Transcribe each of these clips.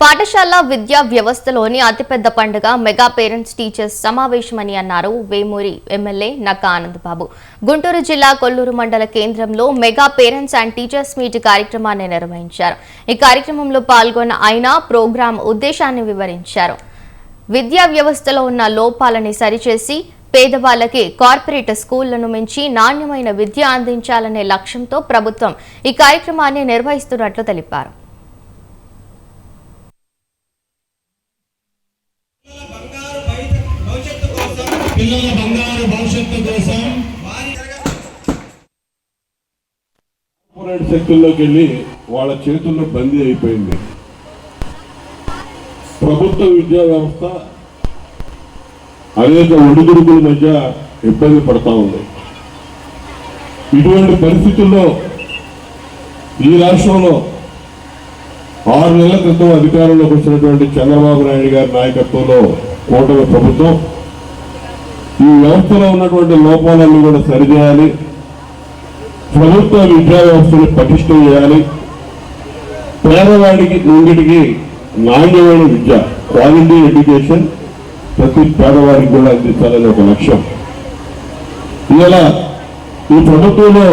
పాఠశాల విద్యా వ్యవస్థలోని అతిపెద్ద పండుగ మెగా పేరెంట్స్ టీచర్స్ సమావేశమని అన్నారు వేమూరి ఎమ్మెల్యే నక్క ఆనందబాబు గుంటూరు జిల్లా కొల్లూరు మండల కేంద్రంలో mega parents and teachers meet కార్యక్రమాన్ని నిర్వహించారు. ఈ కార్యక్రమంలో పాల్గొన్న ఆయన ప్రోగ్రాం ఉద్దేశాన్ని వివరించారు. విద్యా వ్యవస్థలో ఉన్న లోపాలని సరిచేసి పేదవాళ్ళకి కార్పొరేట్ స్కూళ్ళను మించి నాణ్యమైన విద్య అందించాలనే లక్ష్యంతో ప్రభుత్వం ఈ కార్యక్రమాన్ని నిర్వహిస్తున్నట్లు తెలిపారు. పిల్లల బంగారు భవిష్యత్తు కోసం కార్పొరేట్ సెక్టర్లోకి వెళ్ళి వాళ్ళ చేతుల్లో బందీ అయిపోయింది. ప్రభుత్వ విద్యా వ్యవస్థ అనేక ఒడిదుడుకుల మధ్య ఇబ్బంది పడతా ఉంది. ఇటువంటి పరిస్థితుల్లో ఈ రాష్ట్రంలో ఆరు నెలల క్రితం అధికారంలోకి వచ్చినటువంటి చంద్రబాబు నాయుడు గారి నాయకత్వంలో కూటమి ప్రభుత్వం ఈ వ్యవస్థలో ఉన్నటువంటి లోపాలన్నీ కూడా సరిచేయాలి. ప్రభుత్వ విద్యా వ్యవస్థను పటిష్టం చేయాలి. పేదవాడికి నుండికి నాణ్యమైన విద్య క్వాలిటీ ఎడ్యుకేషన్ ప్రతి పేదవాడికి కూడా అందించాలని ఒక లక్ష్యం. ఇలా ఈ ప్రభుత్వంలో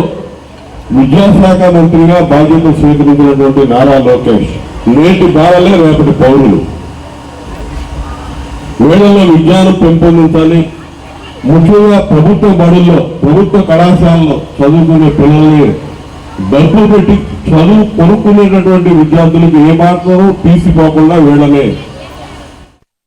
విద్యాశాఖ మంత్రిగా బాధ్యత స్వీకరించినటువంటి నారా లోకేష్ నేటి బాలలే రేపటి పౌరులు. వేళల్లో విజ్ఞానం పెంపొందించాలి. ముఖ్యంగా ప్రభుత్వ బడుల్లో ప్రభుత్వ కళాశాలలో చదువుకునే పిల్లల్ని డబ్బులు పెట్టి చదువు కొనుక్కునేటటువంటి విద్యార్థులకు ఏ తీసిపోకుండా వీళ్ళనే